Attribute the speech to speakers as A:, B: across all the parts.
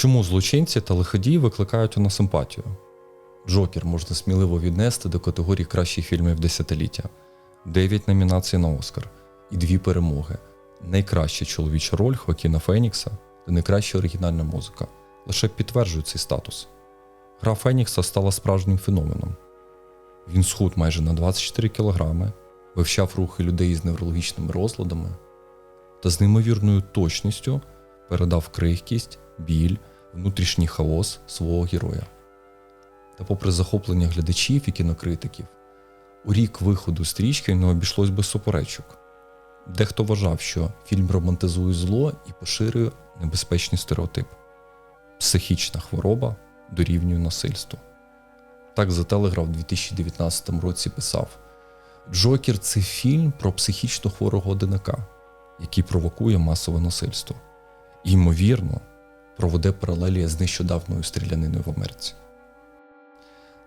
A: Чому злочинці та лиходії викликають у нас симпатію? Джокер можна сміливо віднести до категорії кращих фільмів десятиліття, 9 номінацій на Оскар і дві перемоги. Найкраща чоловіча роль Хоакіна Фенікса та найкраща оригінальна музика лише підтверджують цей статус. Гра Фенікса стала справжнім феноменом. Він схуд майже на 24 кілограми, вивчав рухи людей з неврологічними розладами та з неймовірною точністю передав крихкість, біль, внутрішній хаос свого героя. Та, попри захоплення глядачів і кінокритиків, у рік виходу стрічки не обійшлось без суперечок. Дехто вважав, що фільм романтизує зло і поширює небезпечний стереотип. Психічна хвороба дорівнює насильству. Так The Telegraph у 2019 році писав: Джокер це фільм про психічно хворого одинака, який провокує масове насильство. І, ймовірно, проведе паралелі з нещодавною стріляниною в Америці.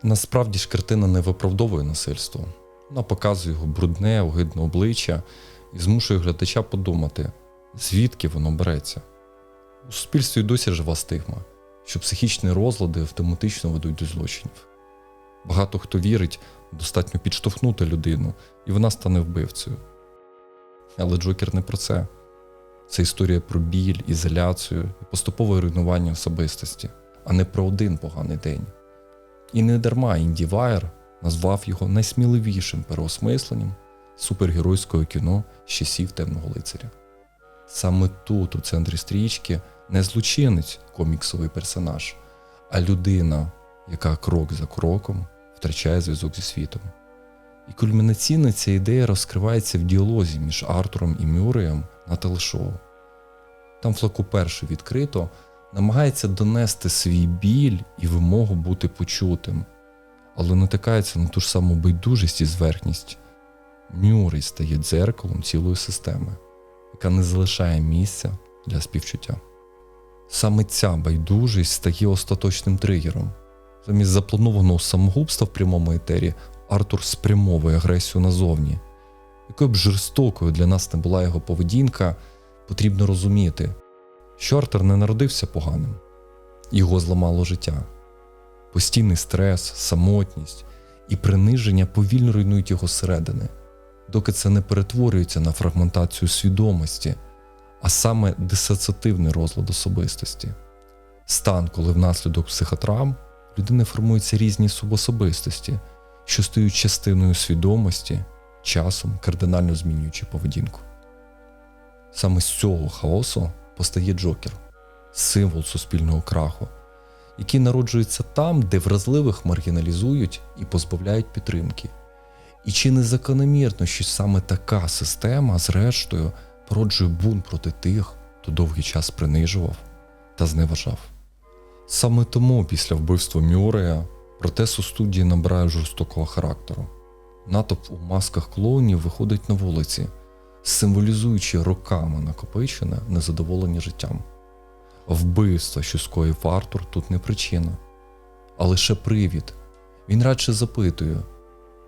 A: Насправді ж картина не виправдовує насильство. Вона показує його брудне, огидне обличчя і змушує глядача подумати, звідки воно береться. У суспільстві досі жива стигма, що психічні розлади автоматично ведуть до злочинів. Багато хто вірить, достатньо підштовхнути людину, і вона стане вбивцею. Але Джокер не про це. Це історія про біль, ізоляцію і поступове руйнування особистості, а не про один поганий день. І не дарма Інді Вайер назвав його найсміливішим переосмисленням супергеройського кіно з часів темного лицаря. Саме тут, у центрі стрічки, не злочинець коміксовий персонаж, а людина, яка крок за кроком втрачає зв'язок зі світом. І кульмінаційно ця ідея розкривається в діалозі між Артуром і Мюреєм на телешоу. Там Флаку перший відкрито намагається донести свій біль і вимогу бути почутим, але натикається на ту ж саму байдужість і зверхність. Мюррей стає дзеркалом цілої системи, яка не залишає місця для співчуття. Саме ця байдужість стає остаточним тригером. Замість запланованого самогубства в прямому етері Артур спрямовує агресію назовні. Якою б жорстокою для нас не була його поведінка, потрібно розуміти, що Артур не народився поганим, його зламало життя. Постійний стрес, самотність і приниження повільно руйнують його зсередини, доки це не перетворюється на фрагментацію свідомості, а саме дисоціативний розлад особистості. Стан, коли внаслідок психотравм людини формуються різні субособистості, що стають частиною свідомості, часом кардинально змінюючи поведінку. Саме з цього хаосу постає Джокер, символ суспільного краху, який народжується там, де вразливих маргіналізують і позбавляють підтримки. І чи не закономірно, що саме така система, зрештою, породжує бунт проти тих, хто довгий час принижував та зневажав. Саме тому після вбивства Мюрея протест у студії набирає жорстокого характеру. Натовп у масках клоунів виходить на вулиці, символізуючи роками накопичене незадоволення життям. Вбивство, що скоїв Артур, тут не причина, а лише привід. Він радше запитує,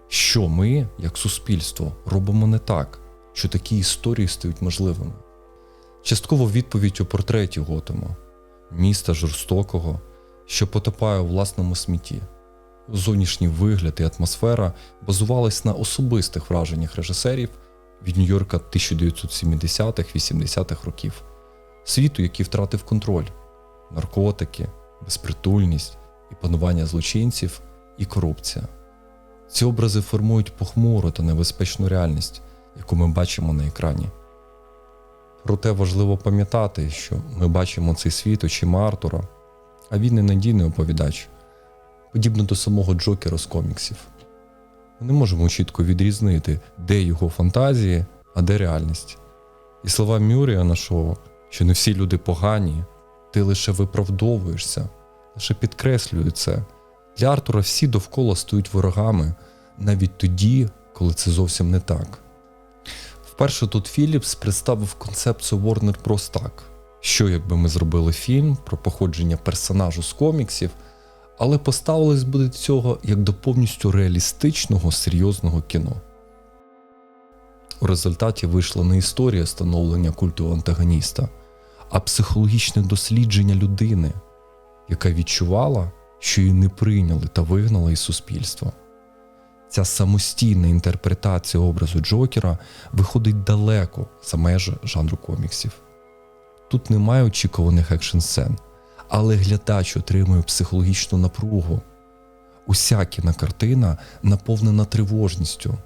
A: що ми, як суспільство, робимо не так, що такі історії стають можливими. Частково відповідь у портреті Готема, міста жорстокого, що потопає у власному смітті. Зовнішній вигляд і атмосфера базувались на особистих враженнях режисерів від Нью-Йорка 1970-80-х років, світу, який втратив контроль, наркотики, безпритульність і панування злочинців і корупція. Ці образи формують похмуру та небезпечну реальність, яку ми бачимо на екрані. Проте важливо пам'ятати, що ми бачимо цей світ очима Артура, а він не надійний оповідач, подібно до самого Джокера з коміксів. Ми не можемо чітко відрізнити, де його фантазії, а де реальність. І слова Мюрія шоу, що не всі люди погані, ти лише виправдовуєшся, лише підкреслює це. Для Артура всі довкола стають ворогами навіть тоді, коли це зовсім не так. Вперше тут Філіпс представив концепцію Warner Bros. так, що якби ми зробили фільм про походження персонажу з коміксів, але поставились би до цього як до повністю реалістичного серйозного кіно. У результаті вийшла не історія становлення культу антагоніста, а психологічне дослідження людини, яка відчувала, що її не прийняли та вигнали із суспільства. Ця самостійна інтерпретація образу Джокера виходить далеко за межі жанру коміксів. Тут немає очікуваних екшн сцен, але глядач отримує психологічну напругу. Уся кінокартина наповнена тривожністю.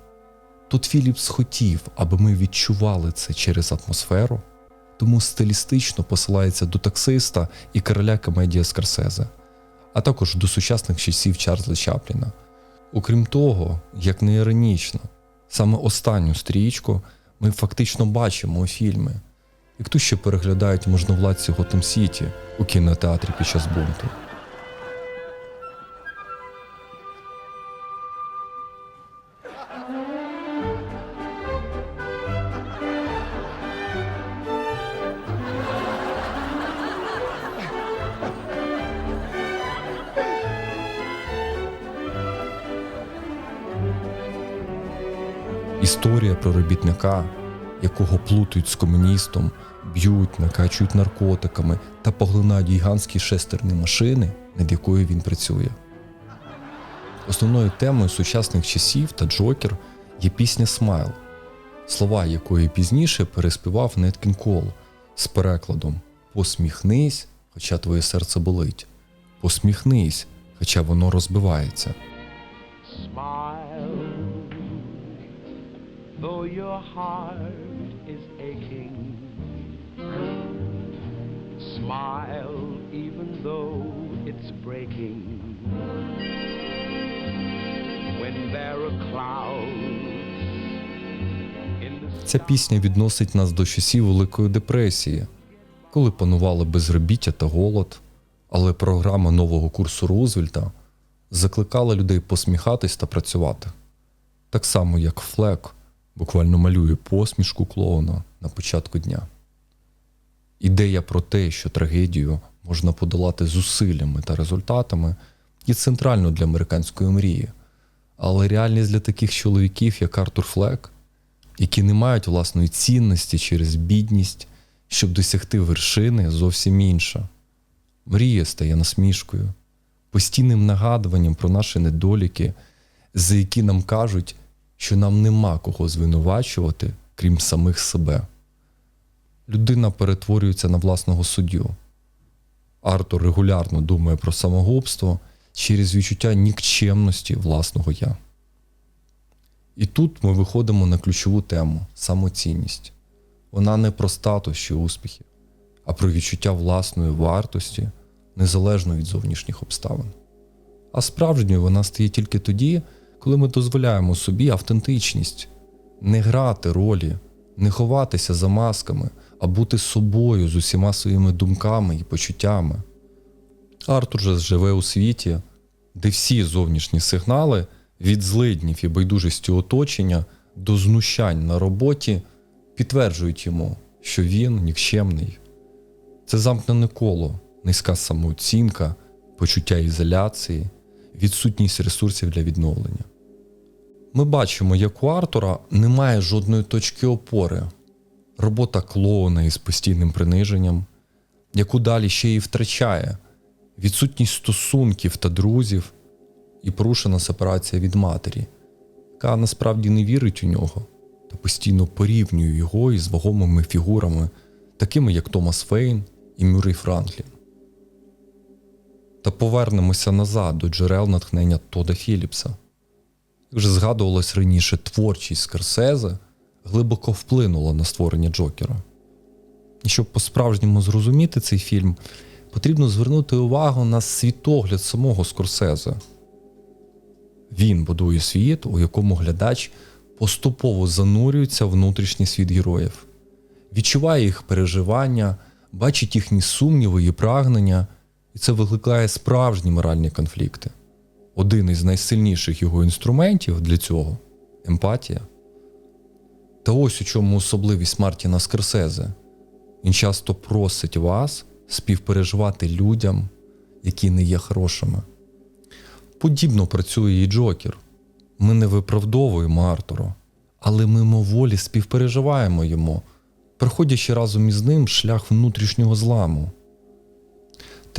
A: Тут Філіпс хотів, аби ми відчували це через атмосферу, тому стилістично посилається до таксиста і короля комедія Скорсезе, а також до сучасних часів Чарльза Чапліна. Окрім того, як не іронічно, саме останню стрічку ми фактично бачимо у фільмі, як ту ще переглядають можновладці Готем Сіті у кінотеатрі під час бунту. Історія про робітника, якого плутають з комуністом, б'ють, накачують наркотиками та поглинають гігантські шестерні машини, над якою він працює. Основною темою сучасних часів та Джокер є пісня Смайл, слова якої пізніше переспівав Нет Кол з перекладом Посміхнись, хоча твоє серце болить. Посміхнись, хоча воно розбивається.
B: Though your heart is aching. Smile, even though it's breaking. When there are clouds
A: Ця пісня відносить нас до часів Великої депресії, коли панували безробіття та голод, але програма нового курсу Рузвельта закликала людей посміхатись та працювати. Так само, як Флек буквально малює посмішку клоуна на початку дня. Ідея про те, що трагедію можна подолати зусиллями та результатами, є центральною для американської мрії. Але реальність для таких чоловіків, як Артур Флек, які не мають власної цінності через бідність, щоб досягти вершини, зовсім інша. Мрія стає насмішкою, постійним нагадуванням про наші недоліки, за які нам кажуть, що нам нема кого звинувачувати, крім самих себе. Людина перетворюється на власного суддю. Артур регулярно думає про самогубство через відчуття нікчемності власного я. І тут ми виходимо на ключову тему самоцінність. Вона не про статус чи успіхи, а про відчуття власної вартості, незалежно від зовнішніх обставин. А справжньою вона стає тільки тоді, коли ми дозволяємо собі автентичність, не грати ролі, не ховатися за масками, а бути собою з усіма своїми думками і почуттями. Артур же живе у світі, де всі зовнішні сигнали від злиднів і байдужості оточення до знущань на роботі підтверджують йому, що він нікчемний. Це замкнене коло, низька самооцінка, почуття ізоляції, відсутність ресурсів для відновлення. Ми бачимо, як у Артура немає жодної точки опори, робота клоуна із постійним приниженням, яку далі ще й втрачає, відсутність стосунків та друзів і порушена сепарація від матері, яка насправді не вірить у нього та постійно порівнює його із вагомими фігурами, такими як Томас Фейн і Мюррей Франклін. Та повернемося назад до джерел натхнення Тода Філіпса. Як вже згадувалось раніше, творчість Скорсезе глибоко вплинула на створення Джокера. І щоб по-справжньому зрозуміти цей фільм, потрібно звернути увагу на світогляд самого Скорсезе. Він будує світ, у якому глядач поступово занурюється в внутрішній світ героїв, відчуває їх переживання, бачить їхні сумніви і прагнення, і це викликає справжні моральні конфлікти. Один із найсильніших його інструментів для цього емпатія. Та ось у чому особливість Мартіна Скорсезе. Він часто просить вас співпереживати людям, які не є хорошими. Подібно працює і Джокер. Ми не виправдовуємо Артура, але мимоволі співпереживаємо йому, проходячи разом із ним шлях внутрішнього зламу.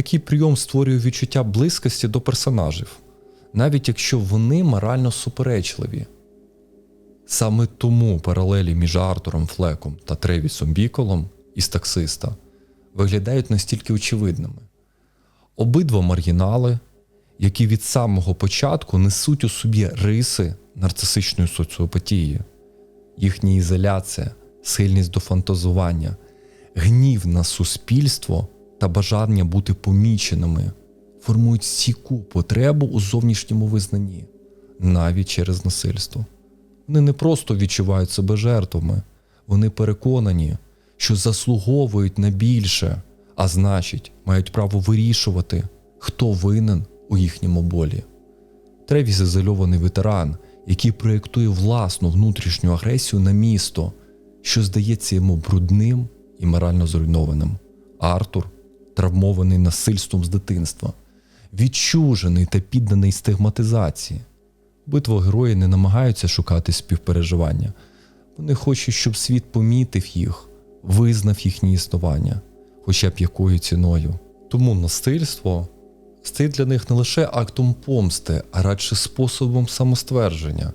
A: Такий прийом створює відчуття близькості до персонажів, навіть якщо вони морально суперечливі. Саме тому паралелі між Артуром Флеком та Тревісом Біколом із таксиста виглядають настільки очевидними. Обидва маргінали, які від самого початку несуть у собі риси нарцисичної соціопатії, їхня ізоляція, схильність до фантазування, гнів на суспільство та бажання бути поміченими формують стійку потребу у зовнішньому визнанні, навіть через насильство. Вони не просто відчувають себе жертвами, вони переконані, що заслуговують на більше, а значить, мають право вирішувати, хто винен у їхньому болі. Тревіс ізольований ветеран, який проєктує власну внутрішню агресію на місто, що здається йому брудним і морально зруйнованим. Артур травмований насильством з дитинства, відчужений та підданий стигматизації. Битва герої не намагаються шукати співпереживання. Вони хочуть, щоб світ помітив їх, визнав їхнє існування, хоча б якою ціною. Тому насильство стає для них не лише актом помсти, а радше способом самоствердження.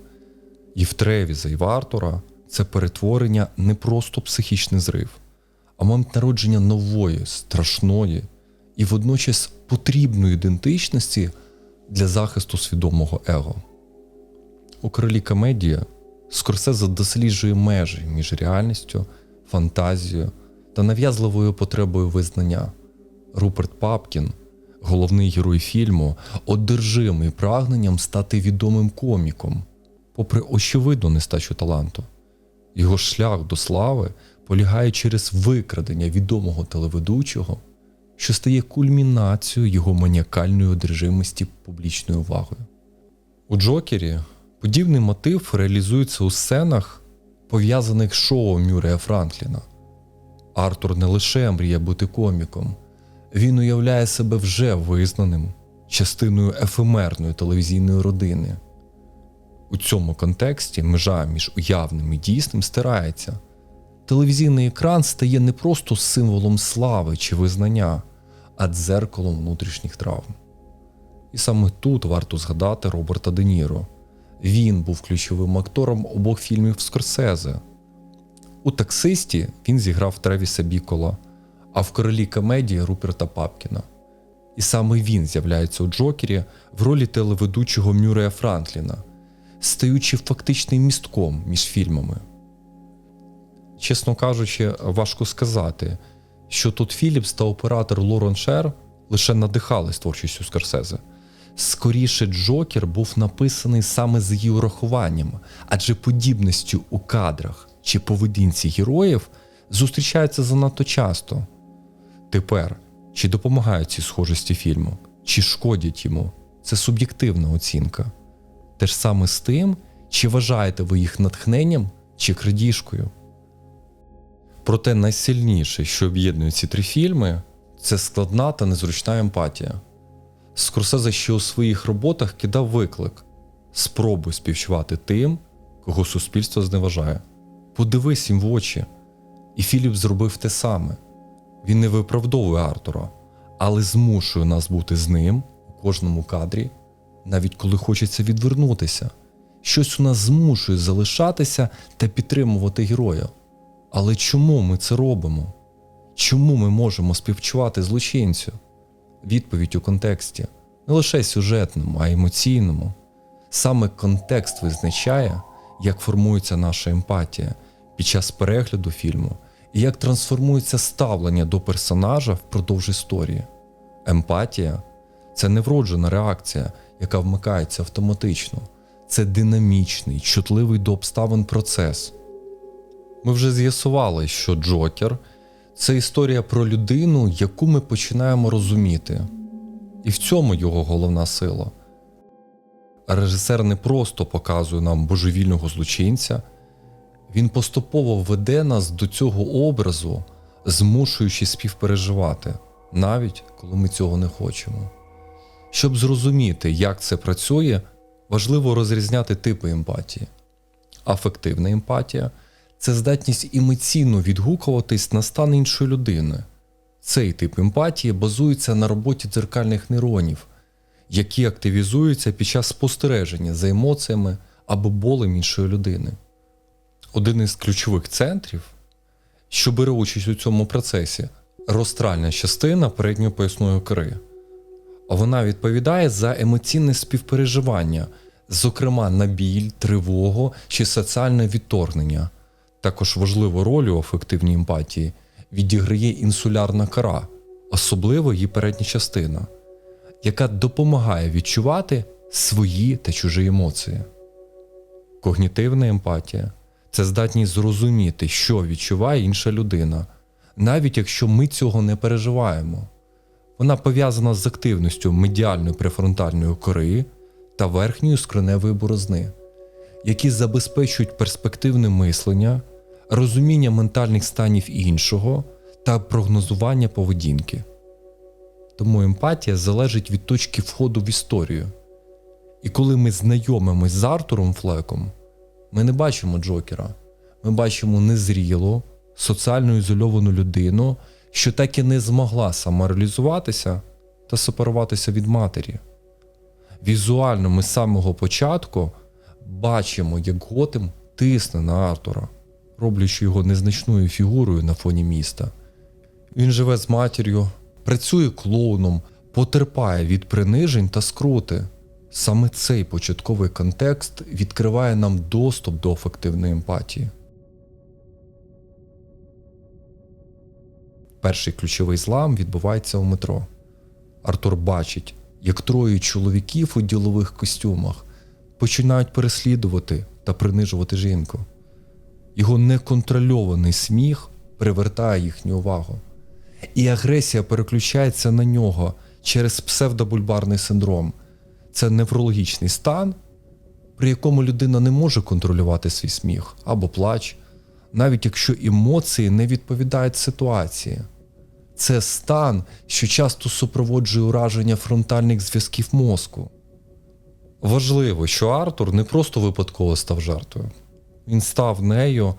A: І в Тревіза і в Артура це перетворення не просто психічний зрив, а момент народження нової, страшної і водночас потрібної ідентичності для захисту свідомого его. У королі комедії Скорсезе досліджує межі між реальністю, фантазією та нав'язливою потребою визнання. Руперт Папкін, головний герой фільму, одержимий прагненням стати відомим коміком, попри очевидну нестачу таланту. Його шлях до слави полягає через викрадення відомого телеведучого, що стає кульмінацією його маніакальної одержимості публічною увагою. У Джокері подібний мотив реалізується у сценах, пов'язаних з шоу Мюррея Франкліна. Артур не лише мріє бути коміком, він уявляє себе вже визнаним частиною ефемерної телевізійної родини. У цьому контексті межа між уявним і дійсним стирається. Телевізійний екран стає не просто символом слави чи визнання, а дзеркалом внутрішніх травм. І саме тут варто згадати Роберта Де Ніро. Він був ключовим актором обох фільмів Скорсезе. У таксисті він зіграв Тревіса Бікола, а в королі комедії Руперта Папкіна. І саме він з'являється у Джокері в ролі телеведучого Мюрея Франкліна, стаючи фактичним містком між фільмами. Чесно кажучи, важко сказати, що тут Філіпс та оператор Лорен Шер лише надихались творчістю Скорсезе. Скоріше, Джокер був написаний саме з її урахуванням, адже подібністю у кадрах чи поведінці героїв зустрічаються занадто часто. Тепер, чи допомагають ці схожості фільму, чи шкодять йому, це суб'єктивна оцінка. Те ж саме з тим, чи вважаєте ви їх натхненням чи крадіжкою. Проте найсильніше, що об'єднує ці три фільми, це складна та незручна емпатія. Скорсезе ще у своїх роботах кидав виклик: спробуй співчувати тим, кого суспільство зневажає. Подивись їм в очі. І Філіп зробив те саме. Він не виправдовує Артура, але змушує нас бути з ним у кожному кадрі, навіть коли хочеться відвернутися. Щось у нас змушує залишатися та підтримувати героя. Але чому ми це робимо? Чому ми можемо співчувати злочинцю? Відповідь у контексті не лише сюжетному, а й емоційному. Саме контекст визначає, як формується наша емпатія під час перегляду фільму і як трансформується ставлення до персонажа впродовж історії. Емпатія це не вроджена реакція, яка вмикається автоматично, це динамічний, чутливий до обставин процес. Ми вже з'ясували, що Джокер це історія про людину, яку ми починаємо розуміти. І в цьому його головна сила. Режисер не просто показує нам божевільного злочинця, він поступово веде нас до цього образу, змушуючи співпереживати, навіть коли ми цього не хочемо. Щоб зрозуміти, як це працює, важливо розрізняти типи емпатії. Афективна емпатія це здатність емоційно відгукуватись на стан іншої людини. Цей тип емпатії базується на роботі дзеркальних нейронів, які активізуються під час спостереження за емоціями або болем іншої людини. Один із ключових центрів, що бере участь у цьому процесі, розтральна частина передньої поясної кори. Вона відповідає за емоційне співпереживання, зокрема на біль, тривогу чи соціальне відторгнення. Також важливу роль у ефективній емпатії відіграє інсулярна кора, особливо її передня частина, яка допомагає відчувати свої та чужі емоції. Когнітивна емпатія це здатність зрозуміти, що відчуває інша людина, навіть якщо ми цього не переживаємо. Вона пов'язана з активністю медіальної префронтальної кори та верхньої скроневої борозни, які забезпечують перспективне мислення, розуміння ментальних станів іншого та прогнозування поведінки. Тому емпатія залежить від точки входу в історію. І коли ми знайомимось з Артуром Флеком, ми не бачимо Джокера, ми бачимо незрілу, соціально ізольовану людину, що так і не змогла самореалізуватися та сепаруватися від матері. Візуально ми з самого початку бачимо, як Готем тисне на Артура, роблячи його незначною фігурою на фоні міста. Він живе з матір'ю, працює клоуном, потерпає від принижень та скрути. Саме цей початковий контекст відкриває нам доступ до ефективної емпатії. Перший ключовий злам відбувається у метро. Артур бачить, як троє чоловіків у ділових костюмах починають переслідувати та принижувати жінку. Його неконтрольований сміх привертає їхню увагу. І агресія переключається на нього через псевдобульбарний синдром. Це неврологічний стан, при якому людина не може контролювати свій сміх або плач, навіть якщо емоції не відповідають ситуації. Це стан, що часто супроводжує ураження фронтальних зв'язків мозку. Важливо, що Артур не просто випадково став жертвою. Він став нею,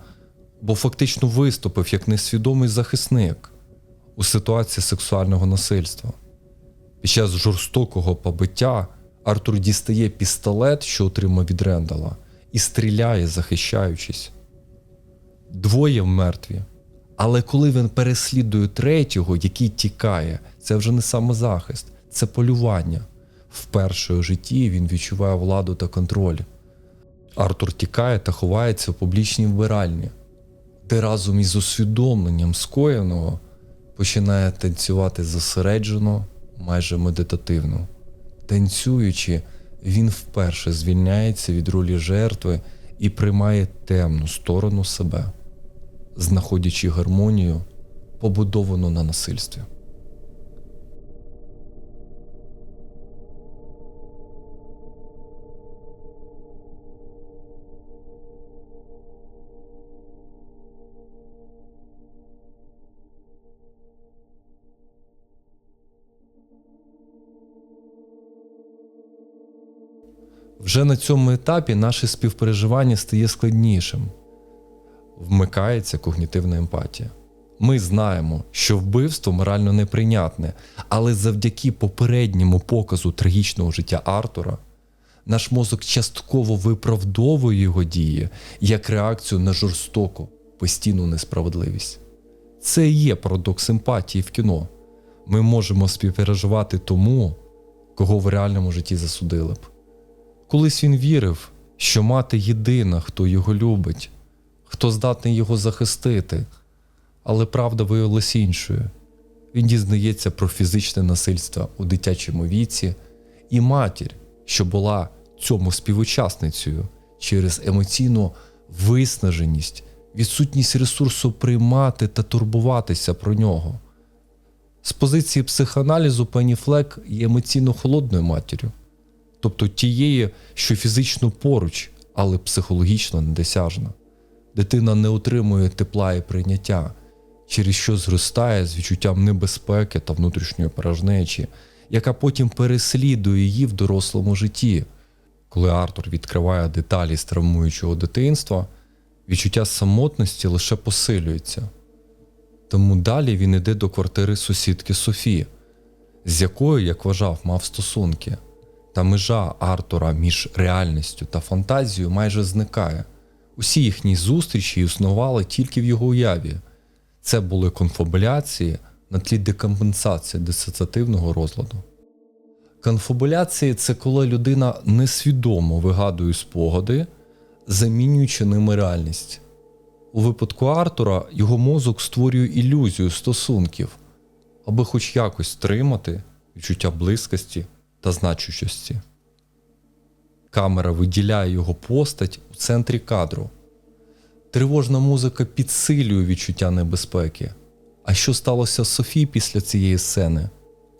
A: бо фактично виступив як несвідомий захисник у ситуації сексуального насильства. Під час жорстокого побиття Артур дістає пістолет, що отримав від Рендала, і стріляє, захищаючись. Двоє мертві. Але коли він переслідує третього, який тікає, це вже не самозахист, це полювання. Вперше у житті він відчуває владу та контроль. Артур тікає та ховається в публічній вбиральні, де разом із усвідомленням скоєного починає танцювати зосереджено, майже медитативно. Танцюючи, він вперше звільняється від ролі жертви і приймає темну сторону себе, знаходячи гармонію, побудовану на насильстві. Вже на цьому етапі наше співпереживання стає складнішим. Вмикається когнітивна емпатія. Ми знаємо, що вбивство морально неприйнятне, але завдяки попередньому показу трагічного життя Артура, наш мозок частково виправдовує його дії як реакцію на жорстоку, постійну несправедливість. Це є парадокс емпатії в кіно. Ми можемо співпереживати тому, кого в реальному житті засудили б. Колись він вірив, що мати єдина, хто його любить, хто здатний його захистити, але правда виявилась іншою. Він дізнається про фізичне насильство у дитячому віці і матір, що була цьому співучасницею через емоційну виснаженість, відсутність ресурсу приймати та турбуватися про нього. З позиції психоаналізу пані Флек є емоційно холодною матір'ю тобто тієї, що фізично поруч, але психологічно недосяжна. Дитина не отримує тепла і прийняття, через що зростає з відчуттям небезпеки та внутрішньої порожнечі, яка потім переслідує її в дорослому житті. Коли Артур відкриває деталі з травмуючого дитинства, відчуття самотності лише посилюється. Тому далі він іде до квартири сусідки Софі, з якою, як вважав, мав стосунки. Та межа Артура між реальністю та фантазією майже зникає. Усі їхні зустрічі існували тільки в його уяві. Це були конфабуляції на тлі декомпенсації дисоціативного розладу. Конфабуляції це коли людина несвідомо вигадує спогади, замінюючи ними реальність. У випадку Артура його мозок створює ілюзію стосунків, аби хоч якось стримати відчуття близькості та значущості. Камера виділяє його постать у центрі кадру. Тривожна музика підсилює відчуття небезпеки. А що сталося з Софі після цієї сцени?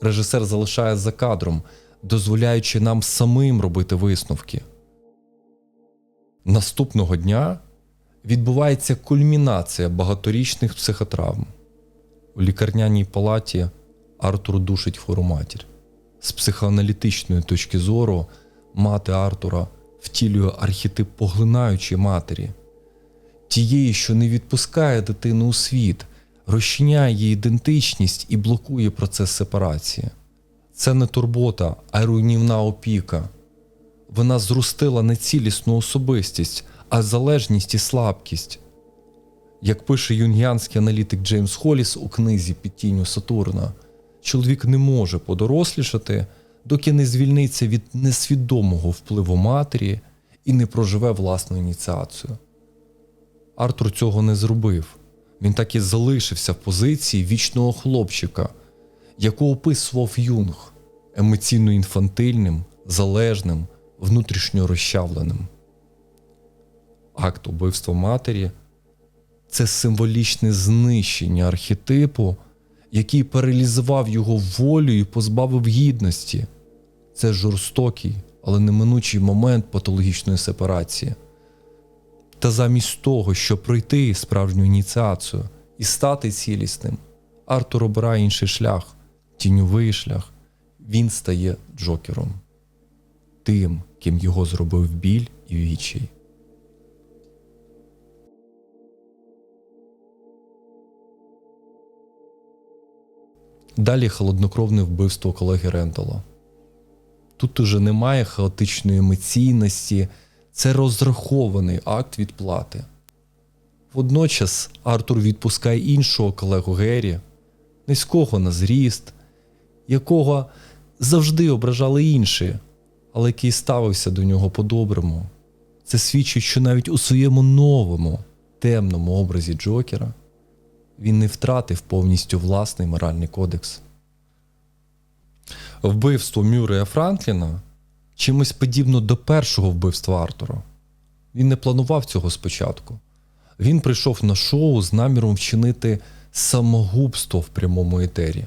A: Режисер залишає за кадром, дозволяючи нам самим робити висновки. Наступного дня відбувається кульмінація багаторічних психотравм. У лікарняній палаті Артур душить хвору матір. З психоаналітичної точки зору мати Артура втілює архетип поглинаючої матері, тієї, що не відпускає дитину у світ, розчиняє її ідентичність і блокує процес сепарації. Це не турбота, а руйнівна опіка. Вона зростила не цілісну особистість, а залежність і слабкість. Як пише юнгіанський аналітик Джеймс Холіс у книзі Під тінню Сатурна, чоловік не може подорослішати, доки не звільниться від несвідомого впливу матері і не проживе власну ініціацію. Артур цього не зробив. Він так і залишився в позиції вічного хлопчика, якого описував Юнг емоційно інфантильним, залежним, внутрішньо розчавленим. Акт убивства матері це символічне знищення архетипу, який паралізував його волю і позбавив гідності. Це жорстокий, але неминучий момент патологічної сепарації. Та замість того, щоб пройти справжню ініціацію і стати цілісним, Артур обирає інший шлях, тіньовий шлях. Він стає Джокером, тим, ким його зробив біль і відчай. Далі холоднокровне вбивство колеги Рентала. Тут уже немає хаотичної емоційності, це розрахований акт відплати. Водночас Артур відпускає іншого колегу Геррі, низького на зріст, якого завжди ображали інші, але який ставився до нього по-доброму. Це свідчить, що навіть у своєму новому темному образі Джокера він не втратив повністю власний моральний кодекс. Вбивство Мюрея Франкліна чимось подібно до першого вбивства Артура. Він не планував цього спочатку. Він прийшов на шоу з наміром вчинити самогубство в прямому етері.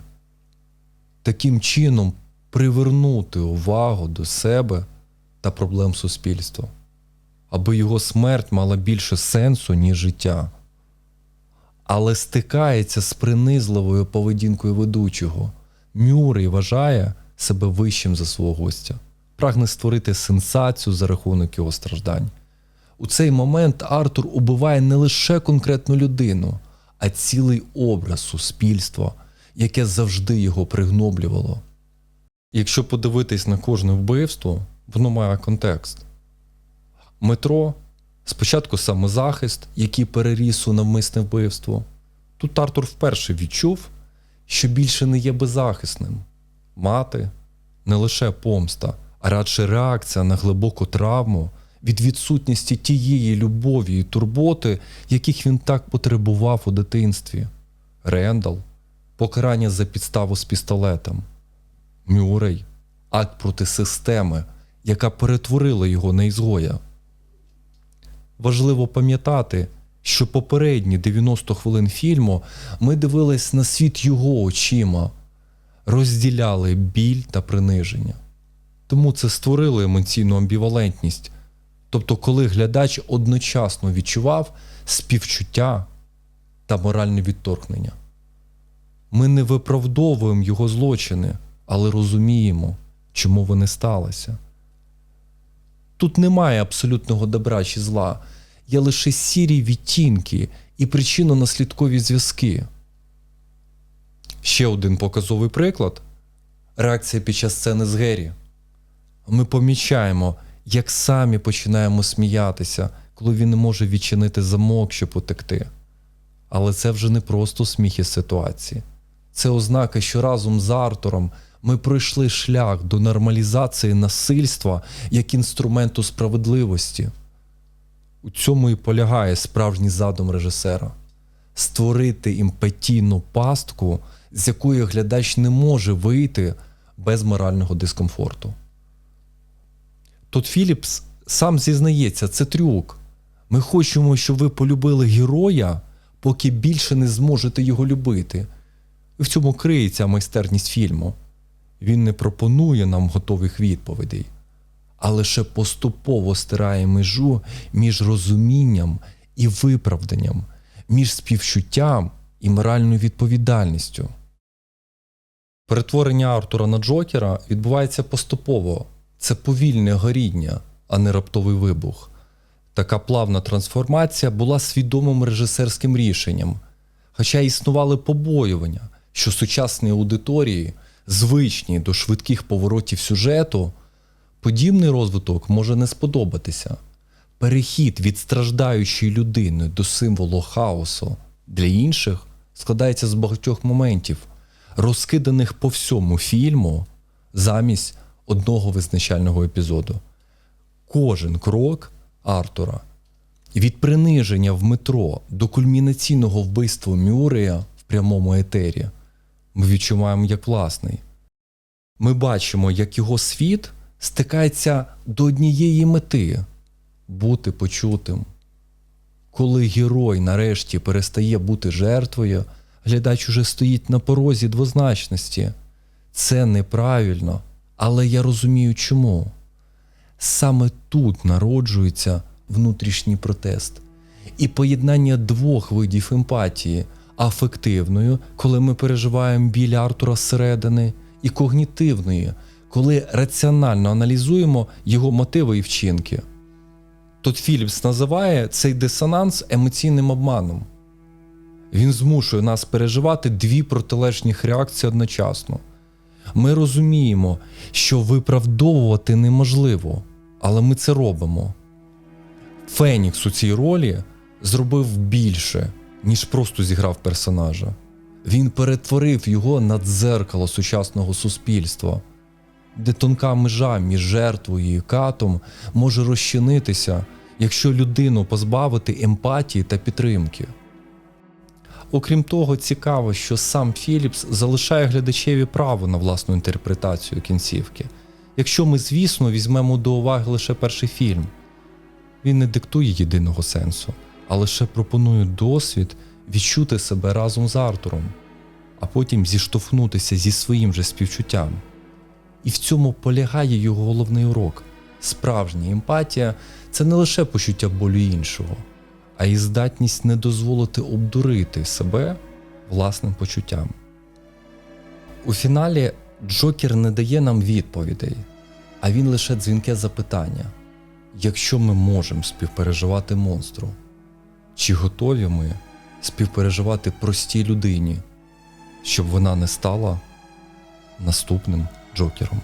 A: Таким чином привернути увагу до себе та проблем суспільства, аби його смерть мала більше сенсу, ніж життя. Але стикається з принизливою поведінкою ведучого. Мюррей вважає себе вищим за свого гостя, прагне створити сенсацію за рахунок його страждань. У цей момент Артур убиває не лише конкретну людину, а цілий образ суспільства, яке завжди його пригноблювало. Якщо подивитись на кожне вбивство, воно має контекст. Метро спочатку самозахист, який переріс у навмисне вбивство. Тут Артур вперше відчув, що більше не є беззахисним. Мати не лише помста, а радше реакція на глибоку травму від відсутності тієї любові і турботи, яких він так потребував у дитинстві. Рендал покарання за підставу з пістолетом. Мюррей акт проти системи, яка перетворила його на ізгоя. Важливо пам'ятати, що попередні 90 хвилин фільму ми дивились на світ його очима, розділяли біль та приниження. Тому це створило емоційну амбівалентність. Тобто, коли глядач одночасно відчував співчуття та моральне відторгнення. Ми не виправдовуємо його злочини, але розуміємо, чому вони сталися. Тут немає абсолютного добра чи зла, є лише сірі відтінки і причинно-наслідкові зв'язки. Ще один показовий приклад реакція під час сцени з Геррі. Ми помічаємо, як самі починаємо сміятися, коли він не може відчинити замок, щоб утекти. Але це вже не просто сміх із ситуації. Це ознака, що разом з Артуром ми пройшли шлях до нормалізації насильства як інструменту справедливості. У цьому і полягає справжній задум режисера створити імпетійну пастку, з якої глядач не може вийти без морального дискомфорту. Тот Філіпс сам зізнається, це трюк. Ми хочемо, щоб ви полюбили героя, поки більше не зможете його любити. І в цьому криється майстерність фільму. Він не пропонує нам готових відповідей, а лише поступово стирає межу між розумінням і виправданням, між співчуттям і моральною відповідальністю. Перетворення Артура на Джокера відбувається поступово. Це повільне горіння, а не раптовий вибух. Така плавна трансформація була свідомим режисерським рішенням, хоча існували побоювання, що сучасній аудиторії, звичній до швидких поворотів сюжету, подібний розвиток може не сподобатися. Перехід від страждаючої людини до символу хаосу для інших складається з багатьох моментів, розкиданих по всьому фільму замість одного визначального епізоду. Кожен крок Артура від приниження в метро до кульмінаційного вбивства Мюрея в прямому етері ми відчуваємо як власний. Ми бачимо, як його світ стикається до однієї мети бути почутим. Коли герой нарешті перестає бути жертвою, глядач уже стоїть на порозі двозначності. Це неправильно, але я розумію чому. Саме тут народжується внутрішній протест і поєднання двох видів емпатії афективною, коли ми переживаємо біль Артура зсередини, і когнітивної, коли раціонально аналізуємо його мотиви і вчинки. Тут Філіпс називає цей дисонанс емоційним обманом. Він змушує нас переживати дві протилежних реакції одночасно. Ми розуміємо, що виправдовувати неможливо, але ми це робимо. Фенікс у цій ролі зробив більше, ніж просто зіграв персонажа. Він перетворив його на дзеркало сучасного суспільства, де тонка межа між жертвою і катом може розчинитися, якщо людину позбавити емпатії та підтримки. Окрім того, цікаво, що сам Філіпс залишає глядачеві право на власну інтерпретацію кінцівки. Якщо ми, звісно, візьмемо до уваги лише перший фільм, він не диктує єдиного сенсу, а лише пропонує досвід відчути себе разом з Артуром, а потім зіштовхнутися зі своїм же співчуттям. І в цьому полягає його головний урок. Справжня емпатія це не лише почуття болю іншого, а й здатність не дозволити обдурити себе власним почуттям. У фіналі Джокер не дає нам відповідей, а він лише дзвінке запитання: якщо ми можемо співпереживати монстру, чи готові ми співпереживати простій людині, щоб вона не стала наступним Джокером?